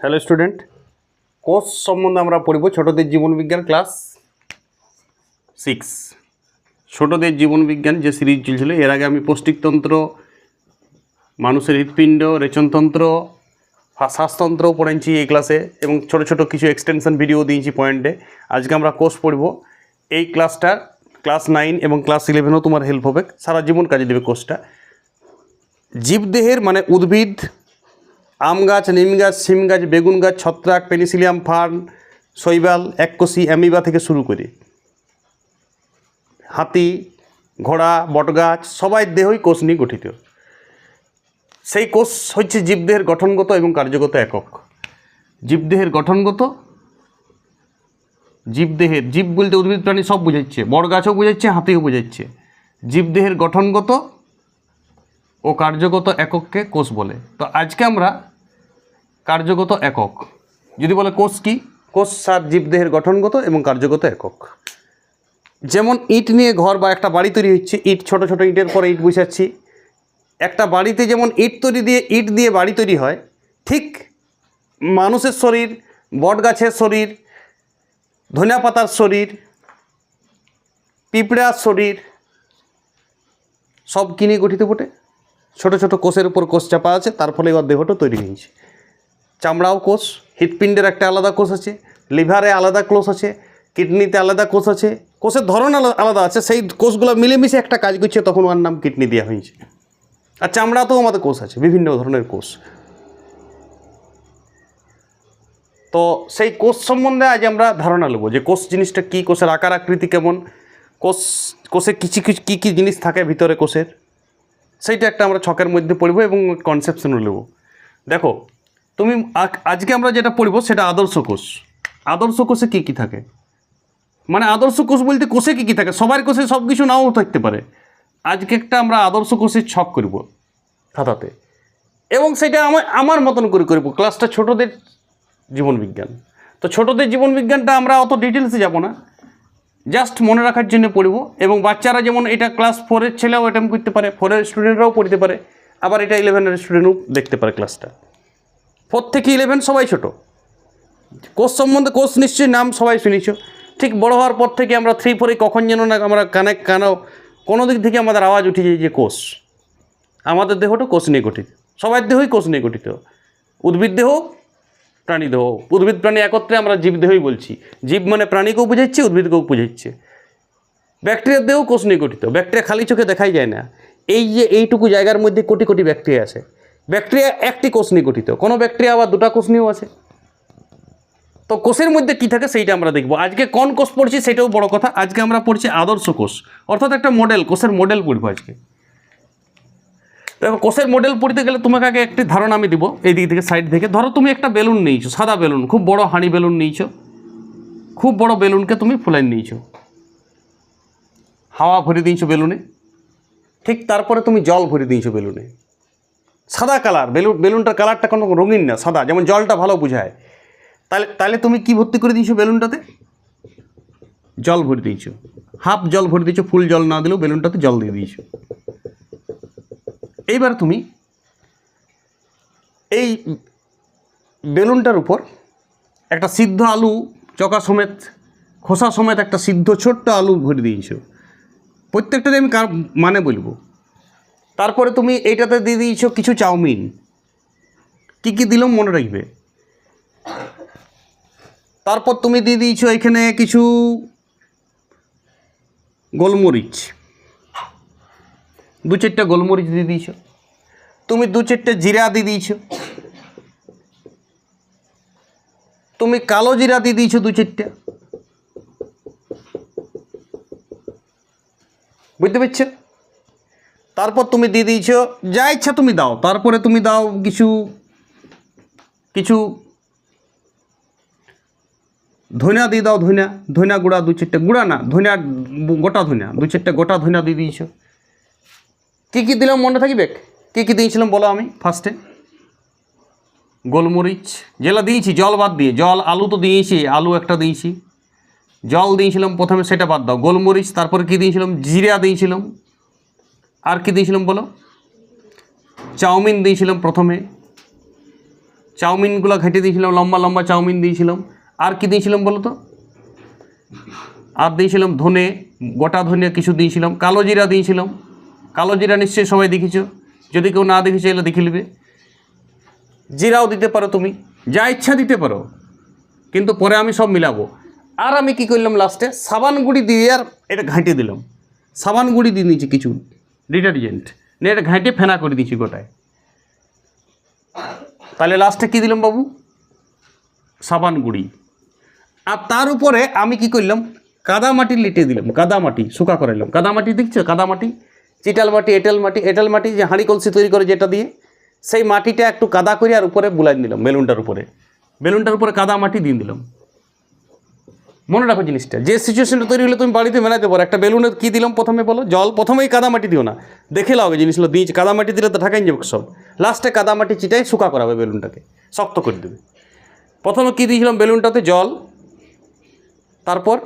Hello student course সম্বন্ধে আমরা পড়ব ছোটদের জীবন বিজ্ঞান ক্লাস সিক্স ছোটদের জীবন বিজ্ঞান যে সিরিজ চলছিল, এর আগে আমি পৌষ্টিকতন্ত্র, মানুষের হৃৎপিণ্ড, রেচনতন্ত্র শ্বাসতন্ত্র পড়াইছি এই ক্লাসে এবং ছোট ছোট কিছু এক্সটেনশন ভিডিও দিয়েছি পয়েন্টে আজকে আমরা কোর্স পড়ব। এই ক্লাসটা ক্লাস নাইন এবং ক্লাস ইলেভেনও তোমার হেল্প হবে, সারা জীবন কাজে দেবে কোর্সটা জীবদেহের মানে উদ্ভিদ আম গাছ, নিম গাছ সিম গাছ, বেগুন গাছ, ছত্রাক, পেনিসিলিয়াম, ফার্ন, শৈবাল, এককোষী অ্যামিবা থেকে শুরু করে। হাতি, ঘোড়া, বটগাছ, সবাই দেহই কোষ নিয়ে গঠিত। সেই কোষ হচ্ছে জীবদেহের গঠনগত এবং কার্যগত একক। জীবদেহের গঠনগত, জীবদেহের, জীব বলতে উদ্ভিদ প্রাণী সব বুঝাচ্ছে বড় গাছও বুঝাচ্ছে, হাতিও বুঝাচ্ছে। জীবদেহের গঠনগত ও কার্যগত একককে কোষ বলে। তো আজকে আমরা কার্যগত একক। যদি বলে কোষ কি? কোষ সার জীবদেহের গঠনগত এবং কার্যগত একক। যেমন ইট নিয়ে ঘর বা একটা বাড়ি তৈরি হচ্ছে, ইট ছোট ছোট ইটের পরে ইট বসাচ্ছি একটা বাড়িতে যেমন ইট তৈরি দিয়ে, ইট দিয়ে বাড়ি তৈরি হয়, ঠিক মানুষের শরীর বট গাছের শরীর ধনিয়া পাতার শরীর, পিঁপড়ার শরীর, সব কিনে গঠিত বটে? ছোট ছোট কোষের উপর কোষ চাপা আছে, তার ফলে এবার দেহটা তৈরি হয়েছে। চামড়াও কোষ, হৃৎপিণ্ডের একটা আলাদা কোষ আছে, লিভারে আলাদা কোষ আছে, কিডনিতে আলাদা কোষ আছে, কোষের ধরন আলা- আলাদা আছে, সেই কোষগুলো মিলেমিশে একটা কাজ করছে, তখন ওর নাম কিডনি দেওয়া হয়েছে। আর চামড়াতেও আমাদের কোষ আছে, বিভিন্ন ধরনের কোষ। তো সেই কোষ সম্বন্ধে আজ আমরা ধারণা নেব যে কোষ জিনিসটা কী, কোষের আকার, আকৃতি কেমন, কোষ, কোষে কিছু কিছু কী কী জিনিস থাকে ভিতরে কোষের, সেইটা একটা আমরা ছকের মধ্যে পড়ব এবং কনসেপশনও নেব। দেখো তুমি আজকে আমরা যেটা পড়ব সেটা আদর্শ কোষ। আদর্শ কোষে কী কী থাকে? মানে আদর্শ কোষ বলতে কোষে কী কী থাকে? সবার কোষে সব কিছু নাও থাকতে পারে। আজকে একটা আমরা আদর্শ কোষের ছক করব খাতাতে। এবং সেটা আমার আমার মতন করে করব। ক্লাসটা ছোটদের জীবন বিজ্ঞান। তো ছোটদের জীবন বিজ্ঞানটা আমরা অত ডিটেলসে যাব না। জাস্ট মনে রাখার জন্য পড়ব। এবং বাচ্চারা যেমন এটা ক্লাস ফোরের ছেলেও অ্যাটেম্প করতে পারে ফোরের স্টুডেন্টরাও পড়তে পারে। আবার এটা ইলেভেনের স্টুডেন্টও দেখতে পারে ক্লাসটা ফোর থেকে ইলেভেন সবাই ছোট। কোর্স সম্বন্ধে কোর্স নিশ্চয়ই নাম সবাই শুনেছ। ঠিক বড় হওয়ার পর থেকে আমরা থ্রি ফোরে কখন যেন না আমরা কানে কানেও কোনো দিক থেকে আমাদের আওয়াজ উঠে যায় যে কোষ আমাদের দেহটা কোষ নিয়ে গঠিত। সবার দেহই কোষ নিয়ে গঠিত। উদ্ভিদ দেহ, প্রাণী দেহ। উদ্ভিদ, প্রাণী একত্রে আমরা জীব দেহই বলছি। জীব মানে প্রাণীকেও বুঝাচ্ছে, উদ্ভিদকেও বুঝাচ্ছে। ব্যাকটেরিয়ার দেহ কোষ নিয়ে গঠিত। ব্যাকটেরিয়া খালি চোখে দেখাই যায় না। এই যে এইটুকু জায়গার মধ্যে কোটি কোটি ব্যাকটেরিয়া আছে। ব্যাকটেরিয়া একটি কোষ নিয়ে গঠিত। কোনো ব্যাকটেরিয়া আবার দুটা কোষ নিয়েও আছে। তো কোষের মধ্যে কী থাকে সেইটা আমরা দেখব। আজকে কোন কোষ পড়ছি সেটাও বড় কথা। আজকে আমরা পড়ছি আদর্শ কোষ। অর্থাৎ একটা মডেল কোষের মডেল পড়ব আজকে। দেখো কোষের মডেল পড়তে গেলে তোমাকে আগে একটি ধারণা আমি দিব। এই দিক থেকে সাইড থেকে। ধরো তুমি একটা বেলুন নিয়েছো, সাদা বেলুন, খুব বড় হাঁড়ি বেলুন নিয়েছো। খুব বড় বেলুনকে তুমি ফুলাই নিয়েছো। হাওয়া ভরে দিয়েছ বেলুনে। ঠিক তারপরে তুমি জল ভরে দিয়েছ বেলুনে। সাদা কালার বেলুন বেলুনটার কালারটা কোনো রঙিন না, সাদা, যেমন জলটা ভালো বুঝায়। তাহলে তাহলে তুমি কি ভর্তি করে দিয়েছ বেলুনটাতে? জল ভরে দিয়েছ। হাফ জল ভরে দিয়েছ, ফুল জল না দিলেও বেলুনটাতে জল দিয়ে দিয়েছ। এইবার তুমি এই বেলুনটার উপর একটা সিদ্ধ আলু, চকা সমেত, খোসা সমেত একটা সিদ্ধ ছোট্ট আলু ভরে দিয়েছ। প্রত্যেকটাতে আমি কার মানে বলব? তারপরে তুমি এইটাতে দিয়ে দিয়েছ কিছু চাউমিন। কী কী দিলাম মনে রাখবে? তারপর তুমি দিয়ে দিয়েছ এখানে কিছু গোলমরিচ। দু চারটা গোলমরিচ দিয়ে দিয়েছ। তুমি দু চারটে জিরা দিয়ে দিয়েছ। তুমি কালো জিরা দিয়ে দিয়েছ দু চারটে। বুঝতে পারছ? তারপর তুমি দিয়ে দিয়েছ, যা ইচ্ছা তুমি দাও। তারপরে তুমি দাও কিছু কিছু ধনিয়া দিয়ে দাও, ধনিয়া ধনিয়া গুঁড়া দু চারটে, গুঁড়া না, ধনিয়া গোটা ধনিয়া, দু চারটে গোটা ধনিয়া দিয়ে দিয়েছ। কী কী দিলাম মনে থাকবে? কী কী দিয়েছিলাম বলো আমি ফার্স্টে গোলমরিচ যেটা দিয়েছি, জল বাদ দিয়ে, জল, আলু তো দিয়েছি, আলু একটা দিয়েছি। জল দিয়েছিলাম, প্রথমে সেটা বাদ দাও। গোলমরিচ, তারপরে কী দিয়েছিলাম? জিরা দিয়েছিলাম। আর কি দিয়েছিলাম বলো? চাউমিন দিয়েছিলাম প্রথমে। চাউমিনগুলো ঘেঁটে দিয়েছিলাম, লম্বা লম্বা চাউমিন দিয়েছিলাম। আর কি দিয়েছিলাম বলো তো? আর দিয়েছিলাম ধনে, গোটা ধনে কিছু দিয়েছিলাম, কালো জিরা দিয়েছিলাম। কালো জিরা নিশ্চয়ই সবাই দেখেছ। যদি কেউ না দেখেছ এলে দেখে নেবে। জিরাও দিতে পারো তুমি, যা ইচ্ছা দিতে পারো। কিন্তু পরে আমি সব মিলাবো। আর আমি কি করলাম লাস্টে সাবান গুঁড়ি দিয়ে আর এটা ঘাঁটে দিলাম। সাবান গুঁড়ি দিয়ে দিয়েছি কিছু। ডিটারজেন্ট। নিয়ে এটা ঘাঁটে ফেনা করে দিয়েছি গোটায়। তাহলে লাস্টে কী দিলাম বাবু? সাবান গুঁড়ি। আর তার উপরে আমি কি করলাম? কাদা মাটি লিটে দিলাম, কাদা মাটি, শুকা করাইলাম কাদা মাটি দেখছ? কাদা মাটি, চিটাল মাটি, এঁটেল মাটি এঁটেল মাটি যে হাঁড়ি কলসি তৈরি করে যেটা দিয়ে, সেই মাটিটা একটু কাদা করে আর উপরে বুলাই দিলাম বেলুনটার উপরে। বেলুনটার উপরে কাদা মাটি দিয়ে দিলাম। মনে রাখো জিনিসটা। যে সিচুয়েশনটা তৈরি হলে তুমি বাড়িতে মেলাতে পারো। একটা বেলুনে কী দিলাম প্রথমে বলো? জল? প্রথমেই কাদা মাটি দিও না। দেখে লাও জিনিসগুলো দিয়েছে কাদা মাটি দিলে তো ঢাকাই যাবে সব লাস্টে কাদা মাটি চিটাই শুকা করাবে বেলুনটাকে। শক্ত করে দেবে। প্রথমে কী দিয়েছিলাম বেলুনটাতে? জল। তারপর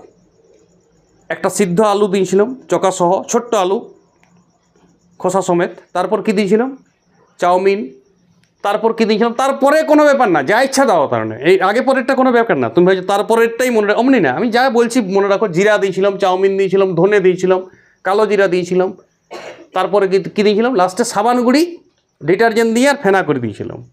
একটা সিদ্ধ আলু দিয়েছিলাম, চকাসহ, ছোট্ট আলু, খোসা সমেত। তারপর কী দিয়েছিলাম? চাউমিন। তারপর কি দিয়েছিলাম তারপরে কোনো ব্যাপার না, যা ইচ্ছা দাও তার মানে। এই আগে পরেরটা কোনো ব্যাপার না। তুমি ভাবছ তারপরেরটাই মনে রাখো অমনি না, আমি যা বলছি মনে রাখো, জিরা দিয়েছিলাম, চাউমিন দিয়েছিলাম, ধনে দিয়েছিলাম, কালো জিরা দিয়েছিলাম। তারপরে কী দিয়েছিলাম? লাস্টে সাবান গুঁড়ি, ডিটারজেন্ট দিয়ে আর ফেনা করে দিয়েছিলাম।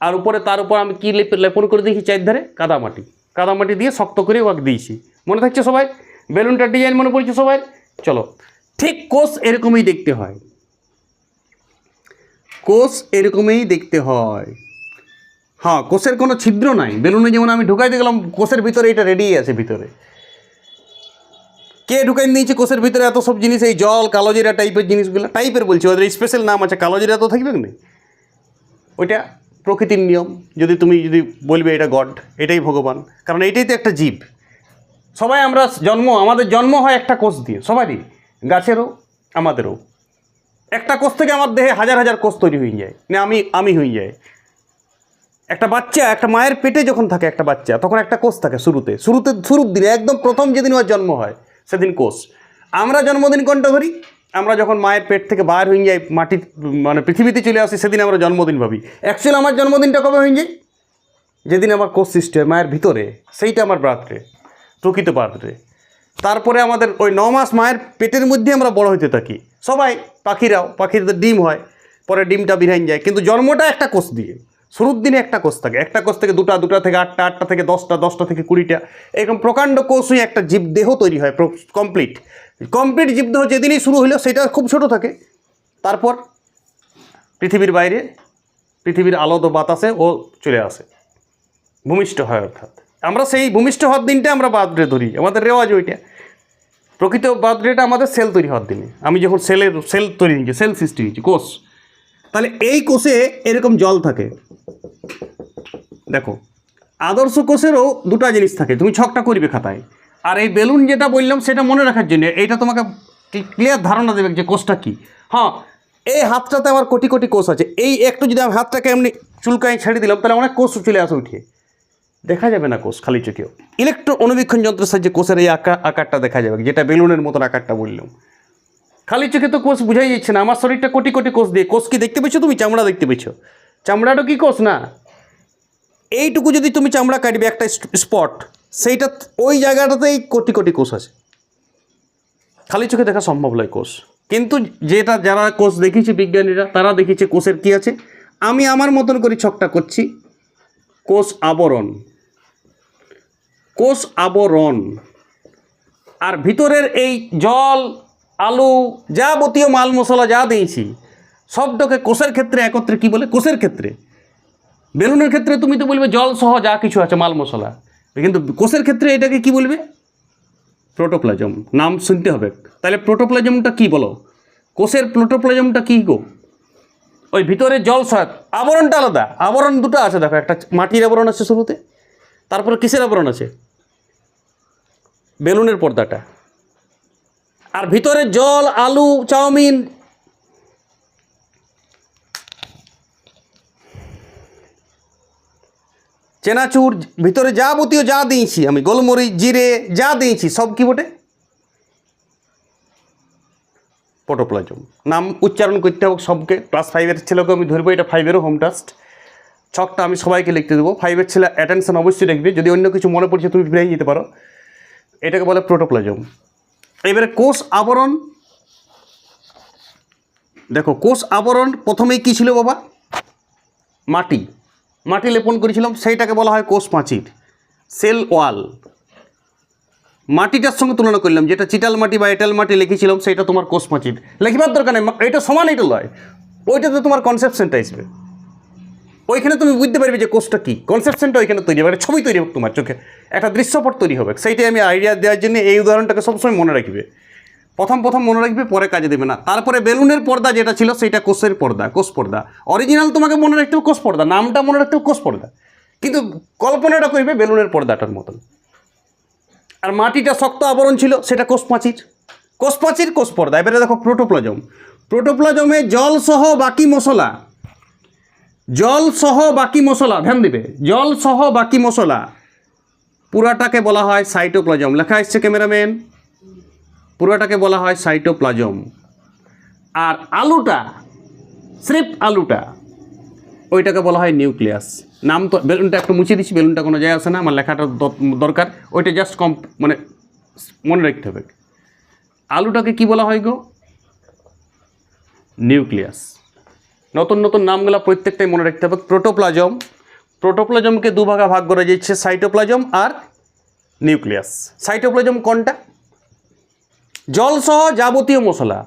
আর উপরে তার উপর আমি কী লেপ- লেপন করে দিয়েছি চারধারে? কাদামাটি কাদামাটি দিয়ে শক্ত করে ওয়াক দিয়েছি। মনে থাকছে সবাই? বেলুনটার ডিজাইন মনে পড়ছে সবাই? চলো। ঠিক কোষ এরকমই দেখতে হয়। কোষ এরকমই দেখতে হয়। হ্যাঁ কোষের কোনো ছিদ্র নাই। বেলুনে যেমন আমি ঢুকাইতে গেলাম কোষের ভিতরে এটা রেডি আছে ভিতরে। কে ঢুকাই নিয়েছে কোষের ভিতরে এত সব জিনিস? এই জল, কালোজিরা টাইপের জিনিসগুলো, টাইপের বলছি, ওদের স্পেশাল নাম আছে কালোজিরা তো থাকবে না ওইটা প্রকৃতির নিয়ম। যদি তুমি যদি বলবে এটা গড, এটাই ভগবান। কারণ এটাই তো একটা জীব। সবাই আমরা জন্ম, আমাদের জন্ম হয় একটা কোষ দিয়ে, সবারই, গাছেরও, আমাদেরও। একটা কোষ থেকে আমার দেহে হাজার হাজার কোষ তৈরি হয়ে যায়। না আমি আমি হয়ে যায় একটা বাচ্চা, একটা মায়ের পেটে যখন থাকে একটা বাচ্চা, তখন একটা কোষ থাকে শুরুতে। শুরুতে, শুরুর দিনে, একদম প্রথম যেদিন ওর জন্ম হয়, সেদিন কোষ। আমরা জন্মদিন কোনটা ধরি, আমরা যখন মায়ের পেট থেকে বার হয়ে যাই মাটি মানে পৃথিবীতে চলে আসি, সেদিন আমরা জন্মদিন ভাবি। অ্যাকচুয়ালি আমার জন্মদিনটা কবে হয়ে যায়? যেদিন আমার কোষ সৃষ্টি হয় মায়ের ভিতরে, সেইটা আমার বার্থডে, প্রকৃত বার্থডে। তারপরে আমাদের ওই ন মাস মায়ের পেটের মধ্যে আমরা বড় হইতে থাকি। সবাই পাখিরাও, পাখিদের ডিম হয়, পরে ডিমটা বিরাইন যায়। কিন্তু জন্মটা একটা কোষ দিয়ে, শুরুর দিনে একটা কোষ থাকে। একটা কোষ থেকে দুটা দুটা থেকে আটটা আটটা থেকে দশটা দশটা থেকে কুড়িটা, এরকম প্রকাণ্ড কোষ হয়ে একটা জীবদেহ তৈরি হয় কমপ্লিট কমপ্লিট জীবদেহ যেদিনই শুরু হলো সেটা খুব ছোট থাকে। তারপর পৃথিবীর বাইরে, পৃথিবীর আলোদ বাতাসে ও চলে আসে। ভূমিষ্ঠ হয়, অর্থাৎ। আমরা সেই ভূমিষ্ঠ হওয়ার দিনটা আমরা বার্থডে ধরি। আমাদের রেওয়াজ ওইটা। প্রকৃত বার্থডেটা আমাদের সেল তৈরি হওয়ার দিনে। আমি যখন সেলের, সেল তৈরি হয়েছি সেল সৃষ্টি হয়েছি কোষ। তাহলে এই কোষে এরকম জল থাকে। দেখো, আদর্শ কোষেরও দুটো জিনিস থাকে, তুমি ছকটা করবে খাতায়। আর এই বেলুন যেটা বললাম, সেটা মনে রাখার জন্য এইটা তোমাকে ক্লিয়ার ধারণা দেবে যে কোষটা কী? হ্যাঁ এই হাতটাতে আমার কোটি কোটি কোষ আছে। এই একটু যদি আমি হাতটাকে এমনি চুলকায় ছেড়ে দিলাম, তাহলে অনেক কোষ চলে আসে উঠিয়ে দেখা যাবে না কোষ, খালি চোখেও। ইলেকট্রো অনুবীক্ষণ যন্ত্রের সাহায্যে কোষের এই আকার আকারটা দেখা যাবে, যেটা বেলুনের মতন আকারটা বললাম খালি চোখে তো কোষ বুঝাই যাচ্ছে না, আমার শরীরটা কোটি কোটি কোষ দিয়ে, কোষ কি দেখতে পেয়েছ তুমি? চামড়া দেখতে পেয়েছ। চামড়াটা কি কোষ না? এইটুকু যদি তুমি চামড়া কাটবে একটা স্পট, সেইটা ওই জায়গাটাতেই কোটি কোটি কোষ আছে। খালি চোখে দেখা সম্ভব নয় কোষ। কিন্তু যেটা যারা কোষ দেখিয়েছে বিজ্ঞানীরা, তারা দেখিয়েছে কোষের কি আছে? আমি আমার মতন করে ছকটা করছি, কোষ আবরণ। কোষ আবরণ। আর ভিতরের এই জল, আলু, যাবতীয় মাল মশলা যা দিয়েছি, সবটাকে কোষের ক্ষেত্রে একত্রে কি বলে? কোষের ক্ষেত্রে। বেলুনের ক্ষেত্রে তুমি তো বলবে জল সহ যা কিছু আছে মাল মশলা কিন্তু কোষের ক্ষেত্রে এটাকে কি বলবে? প্রোটোপ্লাজম। নাম শুনতে হবে। তাহলে প্রোটোপ্লাজমটা কি বলো? কোষের প্রোটোপ্লাজমটা কি গো? ওই ভিতরে জল সহায়ক আবরণটা আলাদা। আবরণ দুটো আছে, দেখো, একটা মাটির আবরণ আছে শুরুতে, তারপরে কিসের আবরণ আছে? বেলুনের পর্দাটা। আর ভিতরে জল, আলু, চাউমিন। চেনাচুর, ভিতরে যাবতীয় যা দিয়েছি আমি, গোলমরিচ, জিরে, যা দিয়েছি, সব কি বটে? প্রোটোপ্লাজম নাম উচ্চারণ করতে হবে সবকে। ক্লাস ফাইভের ছেলেকে আমি ধরবো, এটা ফাইভেরও হোম টাস্ট ছকটা আমি সবাইকে লিখতে দেবো। ফাইভের ছেলে অ্যাটেনশন অবশ্যই রাখবে যদি অন্য কিছু মনে পড়ছে, তুমি ফিরে যেতে পারো। এটাকে বলে প্রোটোপ্লাজম এবারে কোষ আবরণ, দেখো কোষ আবরণ প্রথমেই কী ছিল বাবা? মাটি। মাটি লেপন করেছিলাম, সেইটাকে বলা হয় কোষ পাঁচির সেল ওয়াল। মাটিটার সঙ্গে তুলনা করলাম, যেটা চিটাল মাটি বা এটাল মাটি লিখেছিলাম সেটা তোমার কোষ পাঁচির লেখিবার দরকার নেই এটা সমান, এটা লয়। ওইটাতে তোমার কনসেপশনটা আসবে। ওইখানে তুমি বুঝতে পারবে যে কোষটা কী। কনসেপশনটা ওইখানে তৈরি হবে ছবি তৈরি হবে তোমার চোখে, একটা দৃশ্যপট তৈরি হবে। সেইটাই আমি আইডিয়া দেওয়ার জন্য এই উদাহরণটাকে সবসময় মনে রাখবে। প্রথম প্রথম মনে রাখবে, পরে কাজে দেবে না। তারপরে বেলুনের পর্দা যেটা ছিল সেটা কোষের পর্দা কোষ পর্দা। অরিজিনাল তোমাকে মনে রাখতে হবে কোষ পর্দা, নামটা মনে রাখতে হবে কোষ পর্দা। কিন্তু কল্পনাটা করবে বেলুনের পর্দাটার মতন। আর মাটিটা শক্ত আবরণ ছিল, সেটা কোষ পাঁচির কোষ কোষ পর্দা। এবারে দেখো প্রোটোপ্লাজম প্রোটোপ্লাজমে জল সহ বাকি মশলা জল সহ বাকি মশলা, ধ্যান দিবে। জল সহ বাকি মশলা। পুরাটাকে বলা হয় সাইটোপ্লাজম লেখা এসছে ক্যামেরাম্যান পুরাটাকে বলা হয় সাইটোপ্লাজম আর আলুটা, স্রেফ আলুটা, ওইটাকে বলা হয় নিউক্লিয়াস নাম তো, বেলুনটা একটু মুছে দিচ্ছি, বেলুনটা কোনো যায় আসে না, আমার লেখাটা দরকার। ওইটা জাস্ট কম মানে মনে রাখতে হবে। আলুটাকে কি বলা হয় গো? নিউক্লিয়াস নতুন নতুন নামগুলো প্রত্যেকটাই মনে রাখতে হবে। প্রোটোপ্লাজম। প্রোটোপ্লাজমকে দুভাগে ভাগ করা যাচ্ছে, সাইটোপ্লাজম আর নিউক্লিয়াস। সাইটোপ্লাজম কোনটা? জলসহ যাবতীয় মশলা।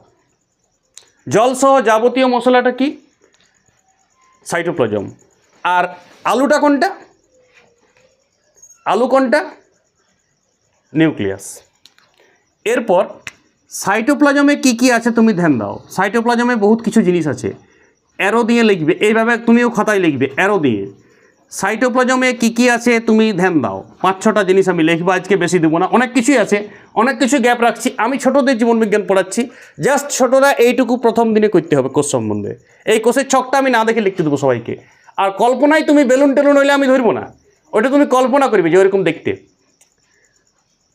জলসহ যাবতীয় মশলাটা কি? সাইটোপ্লাজম। আর আলুটা কোনটা? আলু কোনটা? নিউক্লিয়াস। এরপর সাইটোপ্লাজমে কি কি আছে তুমি ধ্যান দাও। সাইটোপ্লাজমে বহুত কিছু জিনিস আছে। অ্যারো দিয়ে লিখবে, এইভাবে তুমিও খাতায় লিখবে অ্যারো দিয়ে। সাইটোপ্লাজমে কি কি আছে তুমি ধ্যান দাও। পাঁচ ছটা জিনিস আমি লিখব, আজকে বেশি দেবো না। অনেক কিছুই আছে, অনেক কিছু গ্যাপ রাখছি। আমি ছোটদের জীবনবিজ্ঞান পড়াচ্ছি। জাস্ট ছোটরা এইটুকু প্রথম দিনে করতে হবে কোষ সম্বন্ধে। এই কোষের ছকটা আমি না দেখে লিখতে দেবো সবাইকে। আর কল্পনায় তুমি বেলুন টেলুন হইলে আমি ধরবো না। ওটা তুমি কল্পনা করবে যে ওইরকম দেখতে।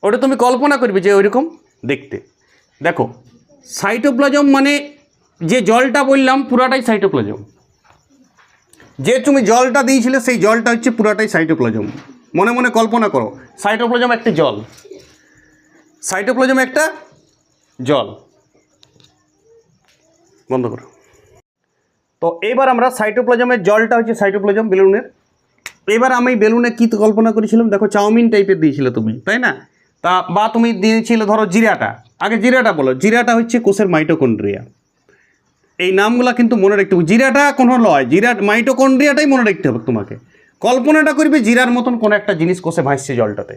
ওটা তুমি কল্পনা করবে যে ওইরকম দেখতে। দেখো সাইটোপ্লাজম মানে যে জলটা বললাম, পুরাটাই সাইটোপ্লাজম যে তুমি জলটা দিয়েছিলে, সেই জলটা হচ্ছে পুরাটাই সাইটোপ্লাজম মনে মনে কল্পনা করো সাইটোপ্লাজম একটা জল। সাইটোপ্লাজম একটা জল। বন্ধ করো। তো এবার আমরা সাইটোপ্লাজমের জলটা হচ্ছে সাইটোপ্লাজম বেলুনের। এবার আমি বেলুনে কী তো কল্পনা করেছিলাম? দেখো, চাউমিন টাইপের দিয়েছিলে তুমি, তাই না? তা বা তুমি দিয়েছিলে, ধরো জিরাটা। আগে জিরাটা বলো, জিরাটা হচ্ছে কোষের মাইটোকন্ড্রিয়া এই নামগুলা কিন্তু মনে রাখতে হবে। জিরাটা কোনো লয়, জিরা মাইটোকন্ড্রিয়াটাই মনে রাখতে হবে তোমাকে। কল্পনাটা করবে জিরার মতন কোনো একটা জিনিস কোষে ভাসছে জলটাতে।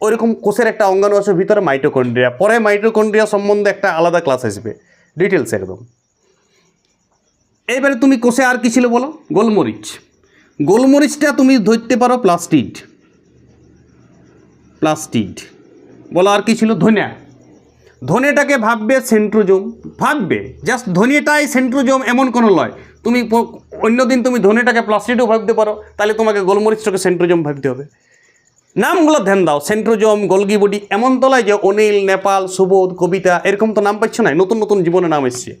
ওইরকম কোষের একটা অঙ্গাণু আছে ভিতরে মাইটোকন্ড্রিয়া। পরে মাইটোকন্ড্রিয়া সম্বন্ধে একটা আলাদা ক্লাস আসবে। ডিটেলস একদম এইবারে তুমি কোষে আর কি ছিল বলো? গোলমরিচ। গোলমরিচটা তুমি ধরতে পারো প্লাস্টিড প্লাস্টিড বলো আর কি ছিল? ধনিয়া। ধনেটাকে ভাববে সেন্ট্রোজোম। ভাববে জাস্ট ধনিয়াটাই সেন্ট্রোজোম এমন কোনো লয়। তুমি প- অন্যদিন তুমি ধনেটাকে প্লাস্টিডও ভাবতে পারো, তাহলে তোমাকে গোলমরিচটাকে সেন্ট্রোজোম ভাবতে হবে। নামগুলো ধ্যান দাও, সেন্ট্রোজোম গলগি বডি এমন তলায় যে অনিল, নেপাল, সুবোধ, কবিতা, এরকম তো নাম পাচ্ছ না, নতুন নতুন জীবনে নাম এসছে।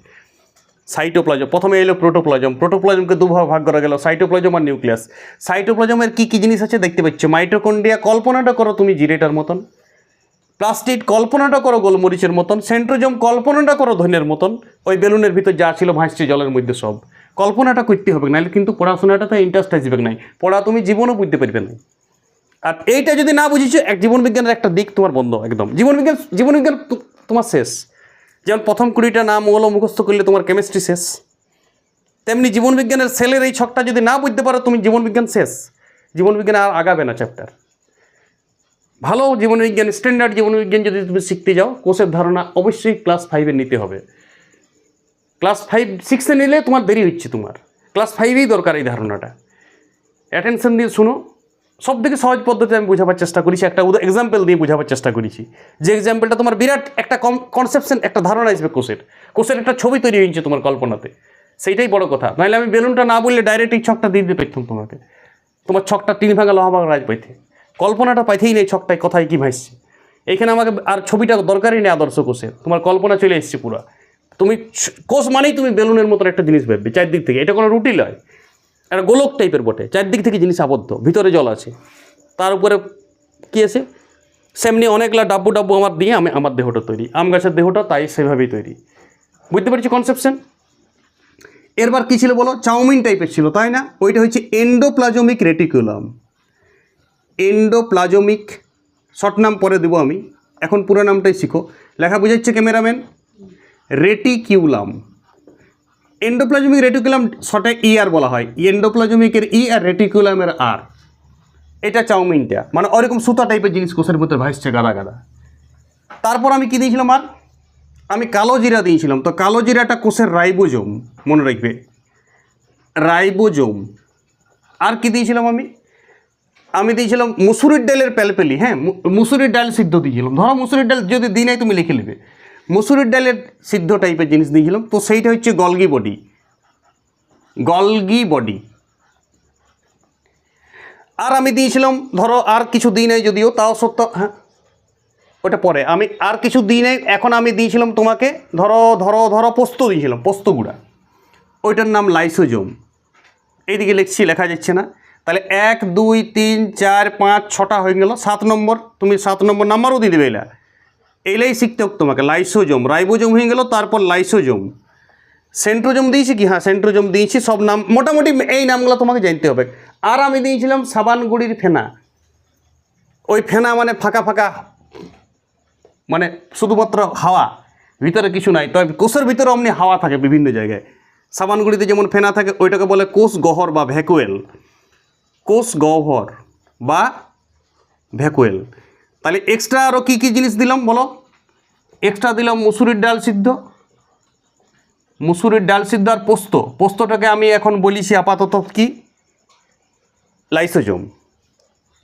সাইটোপ্লাজম, প্রথমে এলো প্রোটোপ্লাজম, প্রোটোপ্লাজমকে দুভাগ ভাগ করা গেল, সাইটোপ্লাজম আর নিউক্লিয়াস। সাইটোপ্লাজমের কী কী জিনিস আছে দেখতে পাচ্ছ? মাইটোকন্ড্রিয়া, কল্পনাটা করো তুমি জিরেটার মতন। প্লাস্টিক কল্পনাটা করো গোলমরিচের মতন, সেন্ট্রোজম কল্পনাটা করো ধনের মতন, ওই বেলুনের ভিতর যা ছিল ভাসছে জলের মধ্যে সব। কল্পনাটা করতে হবে, নাহলে কিন্তু পড়াশোনাটা তো ইন্টারেস্ট আসবে নাই। পড়া তুমি জীবনও বুঝতে পারবে না আর এইটা যদি না বুঝেছ, এক জীবনবিজ্ঞানের একটা দিক তোমার বন্ধ, একদম। জীবনবিজ্ঞান জীবনবিজ্ঞান তোমার শেষ। যেমন প্রথম কুড়িটা নাম ওগুলো মুখস্থ করলে তোমার কেমিস্ট্রি শেষ। তেমনি জীবনবিজ্ঞানের সেলের এই ছকটা যদি না বুঝতে পারো, তুমি জীবনবিজ্ঞান শেষ। জীবনবিজ্ঞান আর আগাবে না চ্যাপ্টার ভালো জীবনবিজ্ঞান স্ট্যান্ডার্ড জীবনবিজ্ঞান যদি তুমি শিখতে যাও কোষের ধারণা অবশ্যই ক্লাস ফাইভে নিতে হবে। ক্লাস ফাইভ সিক্সে নিলে তোমার দেরি হচ্ছে তোমার। ক্লাস ফাইভেই দরকার এই ধারণাটা। অ্যাটেনশন দিয়ে শুনো। সব থেকে সহজ পদ্ধতি আমি বোঝাবার চেষ্টা করেছি, একটা এক্সাম্পল দিয়ে বোঝাবার চেষ্টা করেছি। যে এক্সাম্পলটা তোমার বিরাট একটা কম কনসেপশন একটা ধারণা আসবে কোষের কোষের একটা ছবি তৈরি হয়েছে তোমার কল্পনাতে। সেইটাই বড় কথা। নাহলে আমি বেলুনটা না বললে ডাইরেক্ট এই ছকটা দিয়ে দিতে পারতাম তোমাকে। তোমার ছকটা তিন ভাঙা লোহা রাজ পাইতে কল্পনাটা পাইতেই নেই ছকটায় কথায় কি ভাসছে এখানে আমাকে আর ছবিটা দরকারই নেই আদর্শ কোষের তোমার কল্পনা চলে এসছে পুরো। তুমি কোষ মানেই তুমি বেলুনের মতো একটা জিনিস ভাববে চারদিক থেকে। এটা কোনো রুটি নয় একটা গোলক টাইপের বটে। চারদিক থেকে জিনিস আবদ্ধ। ভিতরে জল আছে। তার উপরে কী আছে? সেমনি অনেকগুলা ডাব্বু ডাব্বু আমার দিয়ে আমি আমার দেহটা তৈরি। আম গাছের দেহটা তাই সেভাবেই তৈরি। বুঝতে পেরেছি কনসেপশন এরবার কী ছিল বলো? চাউমিন টাইপের ছিল, তাই না? ওইটা হচ্ছে এন্ডোপ্লাজমিক রেটিকুলাম এন্ডোপ্লাজমিক শর্ট নাম পরে দেবো আমি, এখন পুরো নামটাই শিখো। লেখা বুঝাচ্ছে ক্যামেরাম্যান? রেটিকিউলাম এন্ডোপ্লাজমিক রেটিকুলাম শর্টে ই আর বলা হয়। এন্ডোপ্লাজমিকের ই আর রেটিকুলামের আর। এটা চাউমিনটা। মানে ওরকম সুতা টাইপের জিনিস কোষের ভিতরে ভাসছে গাদা গাদা। তারপর আমি কী দিয়েছিলাম আর? আমি কালো জিরা দিয়েছিলাম। তো কালো জিরাটা কোষের রাইবোজোম, মনে রাখবে। রাইবোজোম। আর কি দিয়েছিলাম আমি? আমি দিয়েছিলাম মুসুরির ডালের প্যালপেলি হ্যাঁ মুসুরির ডাল সিদ্ধ দিয়েছিলাম। ধরো মুসুরির ডাল যদি দিই নাই তুমি লিখে নেবে। মুসুরির ডালের সিদ্ধ টাইপের জিনিস দিয়েছিলাম, তো সেইটা হচ্ছে গলগি বডি। Golgi body. আর আমি দিয়েছিলাম, ধরো আর কিছু দিই নাই যদিও, তাও সত্য হ্যাঁ ওটা পরে। আমি আর কিছু দিই নাই, এখন আমি দিয়েছিলাম তোমাকে, ধরো ধরো ধরো পোস্ত দিয়েছিলাম, পোস্ত গুঁড়া। ওইটার নাম লাইসোজোম। এইদিকে লিখছি, লেখা যাচ্ছে না। তাহলে এক, দুই, তিন, চার, পাঁচ, ছটা হয়ে গেল, সাত নম্বর। তুমি সাত নম্বর নাম্বারও দিয়ে দেবে এলা। এইলাই শিখতে হোক তোমাকে, লাইসোজম, রাইবোজম হয়ে গেল, তারপর লাইসোজম। সেন্ট্রোজম দিয়েছি কি? হ্যাঁ সেন্ট্রোজোম দিয়েছি, সব নাম, মোটামুটি এই নামগুলো তোমাকে জানতে হবে। আর আমি দিয়েছিলাম সাবানগুড়ির ফেনা। ওই ফেনা মানে ফাঁকা ফাঁকা মানে শুধুমাত্র হাওয়া, ভিতরে কিছু নাই। তবে কোষের ভিতরে অমনি হাওয়া থাকে বিভিন্ন জায়গায়। সাবানগুড়িতে যেমন ফেনা থাকে, ওইটাকে বলে কোষ গহর বা ভ্যাকুয়েল। কোষ গহ্বর বা ভ্যাকুয়েল। তাহলে এক্সট্রা আরও কী কী জিনিস দিলাম বলো? এক্সট্রা দিলাম মুসুরির ডাল সিদ্ধ, মুসুরির ডাল সিদ্ধ আর পোস্ত। পোস্তটাকে আমি এখন বলিছি আপাতত কি? লাইসোজোম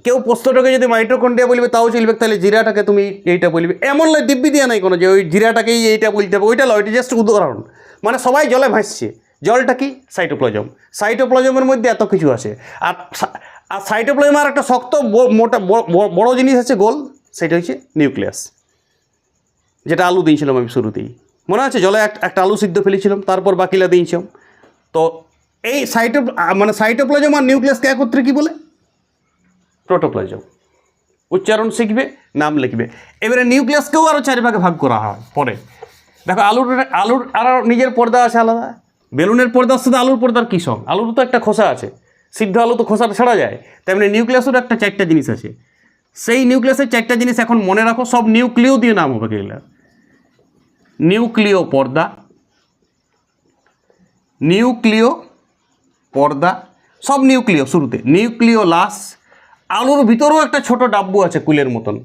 কেউ পোস্তটাকে যদি মাইট্রোকন্ডিয়া বলবে, তাও চলবে। তাহলে জিরাটাকে তুমি এইটা বলবে। এমন লয় দিব্যি দিয়া নাই কোনো যে ওই জিরাটাকেই এইটা বলতে হবে। ওইটা লয় ওইটা জাস্ট উদাহরণ। মানে সবাই জলে ভাসছে। জলটা কি? সাইটোপ্লাজম সাইটোপ্লাজমের মধ্যে এত কিছু আছে। আর আর সাইটোপ্লাজমের একটা শক্ত মোটা বড় জিনিস আছে গোল, সেটা হচ্ছে নিউক্লিয়াস যেটা আলু দিয়েছিলাম আমি শুরুতেই। মনে আছে? জলে এক- একটা আলু সিদ্ধ ফেলেছিলাম, তারপর বাকিলা দিয়েছিলাম। তো এই সাইটো মানে সাইটোপ্লাজম আর নিউক্লিয়াসকে একত্রে কী বলে? প্রোটোপ্লাজম উচ্চারণ শিখবে, নাম লিখবে। এবারে নিউক্লিয়াসকেও আরও চারি ভাগে ভাগ করা হয়, পরে। দেখো, আলুর আলুর আরও নিজের পর্দা আছে আলাদা। বেলুনের পর্দার সাথে আলুর পর্দার কী সঙ্গ আলুর তো একটা খোসা আছে। সিদ্ধ আলু তো খোসাটা ছাড়া যায়। তেমনি নিউক্লিয়াসেরও একটা চারটা জিনিস আছে। সেই নিউক্লিয়াসের চারটা জিনিস এখন মনে রাখো, সব নিউক্লিয় দিয়ে নাম হবে এগুলা। নিউক্লিয় পর্দা নিউক্লিও পর্দা, সব নিউক্লিয় শুরুতে। নিউক্লিয় লাস আলুর ভিতরেও একটা ছোট ডাব্বু আছে কুলের মতন।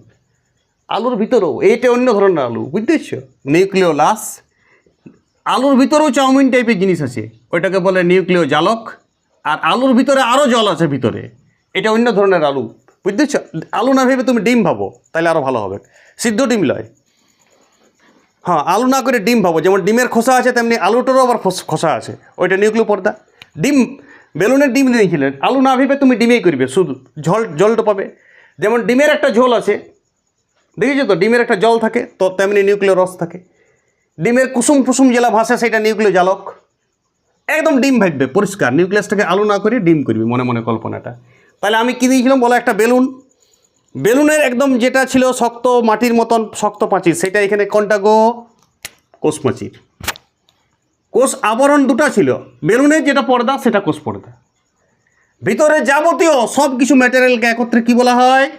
আলুর ভিতরেও, এইটা অন্য ধরনের আলু, বুঝতে পারছ? নিউক্লিয় লাস আলুর ভিতরেও চাউমিন টাইপের জিনিস আছে। ওইটাকে বলে নিউক্লিয় জালক। আর আলুর ভিতরে আরও জল আছে ভিতরে। এটা অন্য ধরনের আলু। বুঝতে পারছ আলু না ভেবে তুমি ডিম ভাবো, তাহলে আরও ভালো হবে। সিদ্ধ ডিম লয়। হ্যাঁ আলু না করে ডিম ভাবো। যেমন ডিমের খোসা আছে, তেমনি আলুটারও আবার খোস- খোসা আছে। ওইটা নিউক্লিয় পর্দা। ডিম, বেলুনের ডিম দিয়েছিলেন আলু না ভেবে তুমি ডিমেই করবে, শুধু ঝল জলটা পাবে। যেমন ডিমের একটা ঝোল আছে। দেখেছ তো? ডিমের একটা জল থাকে, তো তেমনি নিউক্লিয় রস থাকে। ডিমের কুসুম কুসুম জেলা ভাষা সেটা নিউক্লিয় জালক। একদম ডিম ভাববে পরিষ্কার। নিউক্লিয়াসটাকে আলু না করে ডিম করবি, মনে মনে কল্পনাটা। তাহলে আমি কী দিয়েছিলাম? বলো একটা বেলুন। বেলুনের একদম যেটা ছিল শক্ত মাটির মতন, শক্ত পাঁচির, সেটা এখানে কোনটা গো? কোষ পাঁচির। কোষ আবরণ দুটো ছিল। বেলুনের যেটা পর্দা, সেটা কোষ পর্দা। ভিতরে যাবতীয় সব কিছু ম্যাটেরিয়ালকে একত্রে কী বলা হয়?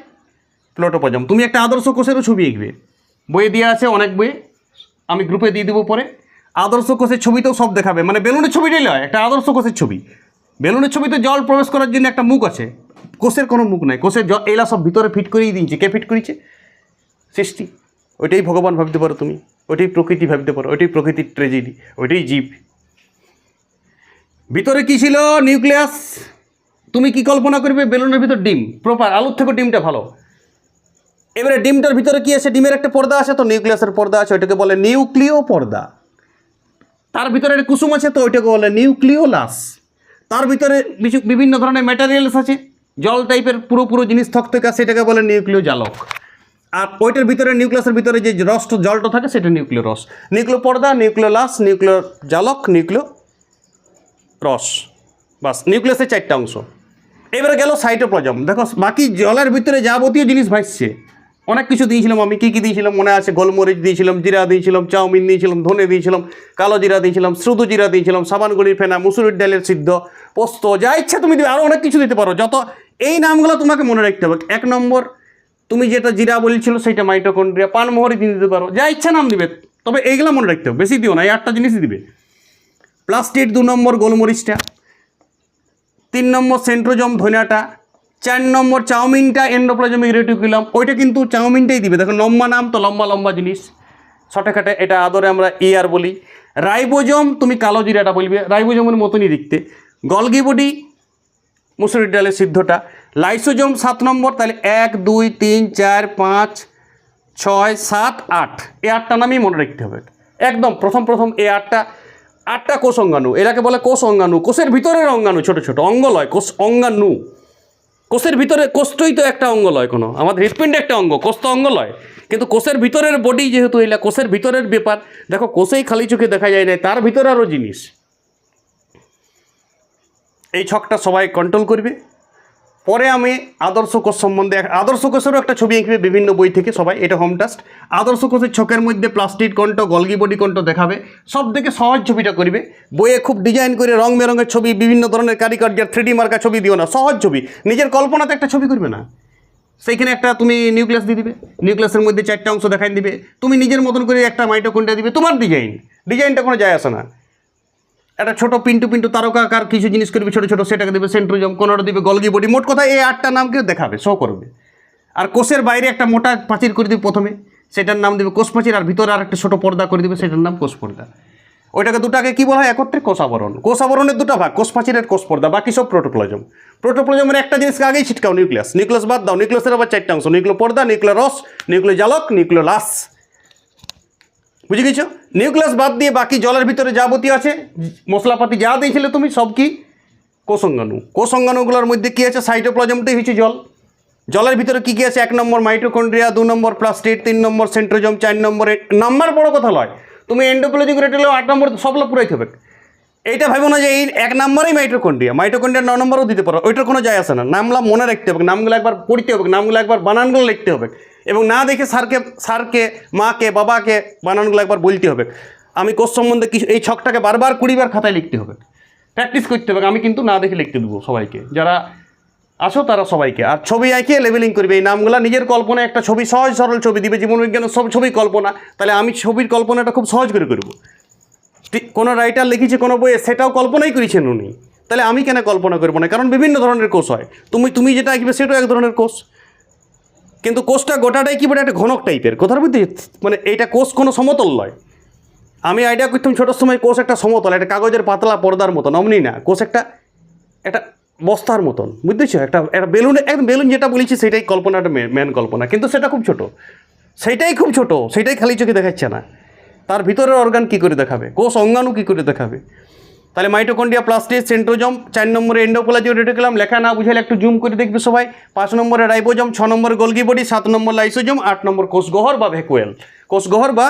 প্লোটোপজম। তুমি একটা আদর্শ কোষেরও ছবি এঁকবে। বইয়ে দেওয়া আছে অনেক বইয়ে আমি গ্রুপে দিয়ে দেবো পরে। আদর্শ কোষের ছবিতেও সব দেখাবে। মানে বেলুনের ছবিটাই নয়, একটা আদর্শ কোষের ছবি। বেলুনের ছবিতে জল প্রবেশ করার জন্য একটা মুখ আছে। কোষের কোনো মুখ নাই। কোষের জল, এলা সব ভিতরে ফিট করেই দিয়েছে। কে ফিট করেছে? সৃষ্টি। ওইটাই ভগবান ভাবতে পারো তুমি। ওইটাই প্রকৃতি ভাবতে পারো। ওইটাই প্রকৃতির ট্রেজেডি ওইটাই জীব। ভিতরে কী ছিল? নিউক্লিয়াস। তুমি কি কল্পনা করবে? বেলুনের ভিতর ডিম। প্রপার আলুর থেকে ডিমটা ভালো। এবারে ডিমটার ভিতরে কি আছে? ডিমের একটা পর্দা আছে তো, নিউক্লিয়াসের পর্দা আছে, ওইটাকে বলে নিউক্লিও পর্দা। তার ভিতরে একটা কুসুম আছে তো, ওইটাকে বলে নিউক্লিওলাস। তার ভিতরে বিভিন্ন ধরনের ম্যাটেরিয়ালস আছে, জল টাইপের পুরো পুরো জিনিস থকথকা সেটাকে বলে নিউক্লিয় জালক আর ওইটার ভিতরে, নিউক্লিয়াসের ভিতরে যে রসটা জলটা থাকে, সেটা নিউক্লিয় রস নিউক্লিয় পর্দা নিউক্লিয় লাস নিউক্লিয় জালক নিউক্লিয় রস। বাস, নিউক্লিয়াসের চারটা অংশ। এবারে গেল সাইটোপ্লাজম দেখো, বাকি জলের ভিতরে যাবতীয় জিনিস ভাসছে। অনেক কিছু দিয়েছিলাম আমি, কী কী দিয়েছিলাম মনে আছে? গোলমরিচ দিয়েছিলাম, জিরা দিয়েছিলাম, চাউমিন দিয়েছিলাম, ধনে দিয়েছিলাম, কালো জিরা দিয়েছিলাম শ্রুদু জিরা দিয়েছিলাম, সাবানগুড়ির ফেনা, মুসুরির ডালের সিদ্ধ, পোস্ত, যা ইচ্ছা তুমি দিবে আরও অনেক কিছু দিতে পারো। যত এই নামগুলো তোমাকে মনে রাখতে হবে। এক নম্বর, তুমি যেটা জিরা বলছিল সেটা মাইটোকন্ড্রিয়া, পানমোহরি দিয়ে দিতে পারো। যা ইচ্ছা নাম দিবে, তবে এইগুলো মনে রাখতে হবে, বেশি দিও না, এই আটটা জিনিসই দিবে। প্লাস্টিক দু নম্বর গোলমরিচটা, তিন নম্বর সেন্ট্রোজম ধনিয়াটা চার নম্বর চাউমিনটা এন্ডোপ্লাজমিক রেটিকুলাম ওইটা কিন্তু চাউমিনটাই দিবে। দেখো, লম্বা নাম তো লম্বা লম্বা জিনিস। শর্টকাটে এটা আদরে আমরা ইয়ার বলি। রাইবোজম, তুমি কালো জিরাটা বলবে। রাইবোজমের মতনই দেখতে। গলগি বডি মুসুরির ডালের সিদ্ধটা। লাইসোজম সাত নম্বর, তাহলে এক, দুই, তিন, চার, পাঁচ, ছয়, সাত, আট। এ আটটা নামই মনে রাখতে হবে। একদম প্রথম প্রথম এ আটটা। আটটা কোষ অঙ্গাণু। এটাকে বলে কোষ অঙ্গাণু। কোষের ভিতরের অঙ্গাণু ছোট ছোট। অঙ্গ লয় কোষ অঙ্গাণু। কোষের ভিতরে কোষ্ঠই তো একটা অঙ্গ লয় কোনো। আমাদের হৃৎপিণ্ড একটা অঙ্গ, কোষ তো অঙ্গ লয়। কিন্তু কোষের ভিতরের বডি যেহেতু এলা কোষের ভিতরের ব্যাপার, দেখো কোষেই খালি চোখে দেখা যায় না তার ভিতরে আরও জিনিস। এই ছকটা সবাই কন্ট্রোল করবে। পরে আমি আদর্শ কোষ সম্বন্ধে আদর্শ কোষেরও একটা ছবি এঁকবে বিভিন্ন বই থেকে, সবাই, এটা হোম টাস্ট আদর্শ কোষের ছকের মধ্যে প্লাস্টিক কণ্ঠ, গলগি বডি কণ্ঠ দেখাবে। সব থেকে সহজ ছবিটা করবে। বইয়ে খুব ডিজাইন করে রং বেরঙের ছবি, বিভিন্ন ধরনের কারিকার্যার থ্রি মার্কা ছবি দিও না, সহজ ছবি। নিজের কল্পনাতে একটা ছবি করবে না। সেইখানে একটা তুমি নিউক্লিয়াস দিয়ে দিবে। নিউক্লিয়াসের মধ্যে চারটা অংশ দেখাই দিবে। তুমি নিজের মতন করে একটা মাইটোকন্ড্রিয়া দিবে। তোমার ডিজাইন ডিজাইনটা কোনো যায় আসে না। একটা ছোট পিন্টু পিন্টু তারকা তারকাকার কিছু জিনিস করবে, ছোটো ছোটো সেটাকে দেবে সেন্ট্রোজম কোনোটা দেবে, গলগি বডি, মোট কথা এই আটটা নামকে দেখাবে শো করবে। আর কোষের বাইরে একটা মোটা পাঁচির করে দিবে প্রথমে, সেটার নাম দেবে কোষ পাঁচির, আর ভিতরে আর একটা ছোটো পর্দা করে দেবে, সেটার নাম কোষ পর্দা। ওইটাকে দুটাকে কি বলা হয়? একত্রে কোষ আবরণ। কোষ আবরণের দুটো ভাগ, কোষ পাঁচিরের কোষ পর্দা, বাকি সব প্রোটোপ্লাজম। প্রোটোপ্লাজমের একটা জিনিসকে আগেই ছিটকাও, নিউক্লিয়াস। নিউক্লিয়াস বাদ দাও, নিউক্লিয়াসের আবার চারটা অংশ, নিউক্লিয় পর্দা, নিউক্লিয় রস, নিউক্লিয় জালক নিউক্লিয় লাস বুঝে গেছো? নিউক্লিয়াস বাদ দিয়ে বাকি জলের ভিতরে যাবতীয় আছে। মশলাপাতি যা দিয়েছিলে তুমি, সব কি? কোষঙ্গাণু। কোষঙ্গাণুগুলোর মধ্যে কী আছে? সাইটোপ্লাজমটাই হচ্ছে জল। জলের ভিতরে কী কী আছে? এক নম্বর মাইটোকন্ড্রিয়া, দু নম্বর প্লাস্টিড, তিন নম্বর সেন্ট্রোজম, চার নম্বরে নাম্বার বড় কথা নয়। তুমি এন্ডোপ্লাজিক রেটেলেও আট নম্বর সবগুলো পুরাইতে হবে এইটা ভাবো না যে এই এক নম্বরেই মাইটোকন্ড্রিয়া। মাইটোকন্ড্রিয়া ন নম্বরও দিতে পারো। ওইটার কোনো যায় আসে না। নামগুলো মনে রাখতে হবে। নামগুলো একবার পড়তে হবে। নামগুলো একবার বানানগুলো লিখতে হবে। এবং না দেখে স্যারকে স্যারকে, মাকে, বাবাকে বানানগুলো একবার বলতে হবে। আমি কোর্স সম্বন্ধে কিছু, এই ছকটাকে বারবার কুড়িবার খাতায় লিখতে হবে। প্র্যাকটিস করতে হবে, আমি কিন্তু না দেখে লিখতে দেবো সবাইকে। যারা আসো তারা সবাইকে। আর ছবি আঁকিয়ে লেভেলিং করবে। এই নামগুলো নিজের কল্পনায় একটা ছবি সহজ সরল ছবি দিবে জীবনবিজ্ঞানের সব ছবি কল্পনা, তাহলে আমি ছবির কল্পনাটা খুব সহজ করে করব। কোনো রাইটার লিখেছে, কোনো বইয়ে, সেটাও কল্পনাই করেছেন উনি। তাহলে আমি কেন কল্পনা করব না? কারণ বিভিন্ন ধরনের কোষ হয়। তুমি তুমি যেটা আঁকবে, সেটাও এক ধরনের কোষ। কিন্তু কোষটা গোটাটাই কি বলে একটা ঘনক টাইপের কথার বুঝতে মানে এইটা কোষ কোনো সমতল নয়। আমি আইডিয়া করতাম ছোটোর সময় কোষ একটা সমতল, একটা কাগজের পাতলা পর্দার মতন, অমনি না। কোষ একটা একটা বস্তার মতন, বুঝতেছো? একটা একটা বেলুন, একদম বেলুন যেটা বলেছি, সেটাই কল্পনাটা মেন কল্পনা। কিন্তু সেটা খুব ছোট। সেইটাই খুব ছোট, সেটাই খালি চোখে দেখাচ্ছে না। তার ভিতরের অর্গান কী করে দেখাবে? কোষ অঙ্গাণু কী করে দেখাবে? তাহলে মাইটোকন্ডিয়া প্লাস্টিক সেন্ট্রোজম, চার নম্বরে এন্ডোপ্লাজিও রেটিকুলাম, লেখা না বুঝালে একটু জুম করে দেখবে সবাই। পাঁচ নম্বরে রাইবোজম, ছ নম্বর গোলগি বডি সাত নম্বর লাইসোজম, আট নম্বর কোষগহর বা ভ্যাকুয়েল। কোষগহর বা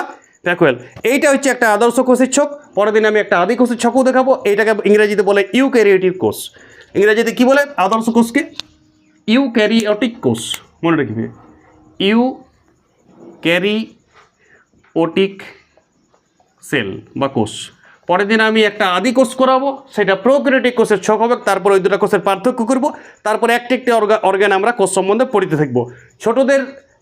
ভ্যাকুয়েল। এইটা হচ্ছে একটা আদর্শ কোষের ছক পরের দিন আমি একটা আদি কোষের ছকও দেখাবো। এইটাকে ইংরেজিতে বলে ইউ ইউক্যারিওটিক কোষ। ইংরেজিতে কি বলে আদর্শ কোষকে? ইউ ইউক্যারিওটিক কোষ। মনে রাখবে। ইউ ক্যারিওটিক সেল বা কোষ। পরের দিন আমি একটা আদি কোর্স করাবো, সেটা প্রোক্রিয়েটিক কোর্সের ছক হবে, তারপর ওই দুটো কোর্সের পার্থক্য করব, তারপর একটি একটি অর্গান আমরা কোর্স সম্বন্ধে পড়িতে থাকব। ছোটদের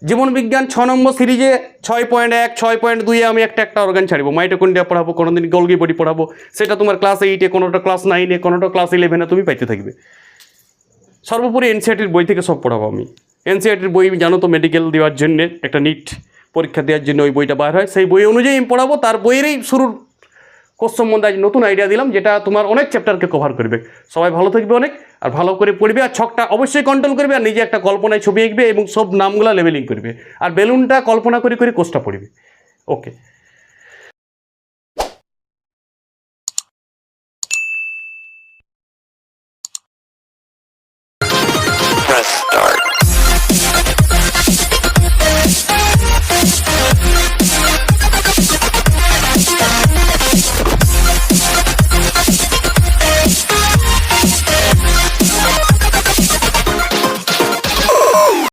জীবনবিজ্ঞান ছ নম্বর সিরিজে ছয় পয়েন্ট এক, ছয় পয়েন্ট দুইয়ে আমি একটা একটা অর্গান ছাড়বো। মাইটোকন্ডিয়া পড়াবো কোনো দিন গলগি বডি পড়াবো, সেটা তোমার ক্লাস এইটে কোনোটা ক্লাস নাইনে কোনোটা ক্লাস ইলেভেনে তুমি পাইতে থাকবে। সর্বোপরি এনসিআরটির বই থেকে সব পড়াবো আমি। এনসিআরটির বই জানো তো মেডিকেল দেওয়ার জন্যে, একটা নিট পরীক্ষা দেওয়ার জন্য ওই বইটা বার হয়। সেই বই অনুযায়ী আমি পড়াবো, তার বইয়েরই শুরুর কোর্স সম্বন্ধে আজ নতুন আইডিয়া দিলাম, যেটা তোমার অনেক চ্যাপ্টারকে কভার করবে। সবাই ভালো থাকবে অনেক, আর ভালো করে পড়বে, আর ছকটা অবশ্যই কন্ট্রোল করবে, আর নিজে একটা কল্পনায় ছবি আঁকবে এবং সব নামগুলো লেভেলিং করবে। আর বেলুনটা কল্পনা করে করে কোর্সটা পড়বে। ওকে